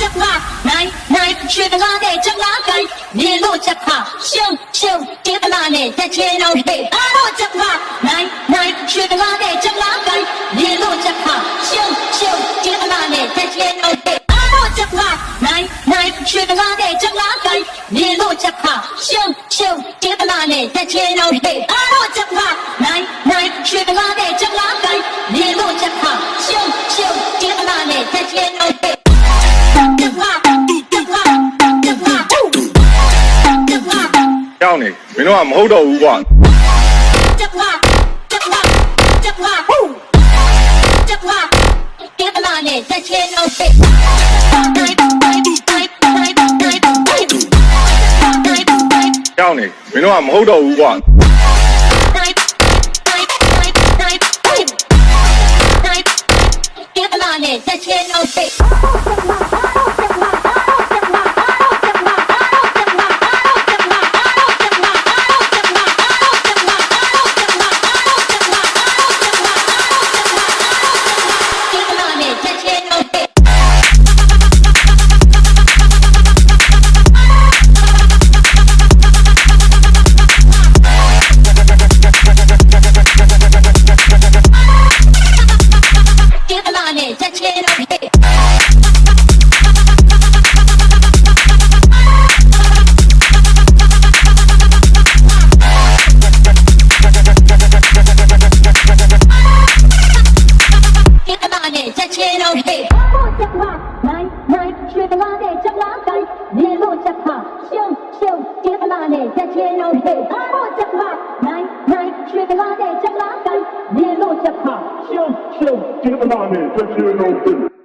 ချက်ဖာနိုင်နိုင်ရွှေတကားတဲ့ချက်လားကိုင်းနေလို့ချက်ဖာရှုံရှုံတေးပလာနဲ့တက်ချင်တော့ဟေးအားလို့ချက်ဖာနိုင်နိုင်ရွှေတကားတဲ့ချက်လားကိုင်းနေလို့ချက်ဖာရှုံရှုံတေးပလာနဲ့တက်ချင်တော့ဟေးအားလို့ချက်ဖာနိုင်နိုင်ရွှေတကားတဲ့ချက်လားကိုင်းနေလို့ချက်ဖာရှုံရှုံတေးပလာနဲ့တက်ချင်တော့ဟေးအားလို့ချက်ဖာနိုင်နိုင်ရွှေတကားတဲ့ချက်လားကိုင်းနေလို့ချက်ဖာရှုံရှုံတေးပလာနဲ့တက်ချင်တော့ ကောင်နေမင်းတို့ကမဟုတ်တော့ဘူးကွာလက်ချင်းလုံးဖြစ်ကြောင်နေမင်းတို့ကမဟုတ်တော့ဘူးကွာလက်ချင်းလုံးဖြစ် ချက်ချင်းတော့ဟဲ့ဖို့ချက်ဖာနိုင်နိုင်ရွှေကလာနဲ့ချက်လာကိုင်းနေလို့ချက်ဖာရှုံရှုံဒီကလာနဲ့ချက်ချင်းတော့ဟဲ့ဖို့ချက်ဖာနိုင်နိုင်ရွှေကလာနဲ့ချက်လာကိုင်းနေလို့ချက်ဖာရှုံရှုံဒီမနာနဲ့ချက်ချင်းလုံးသိ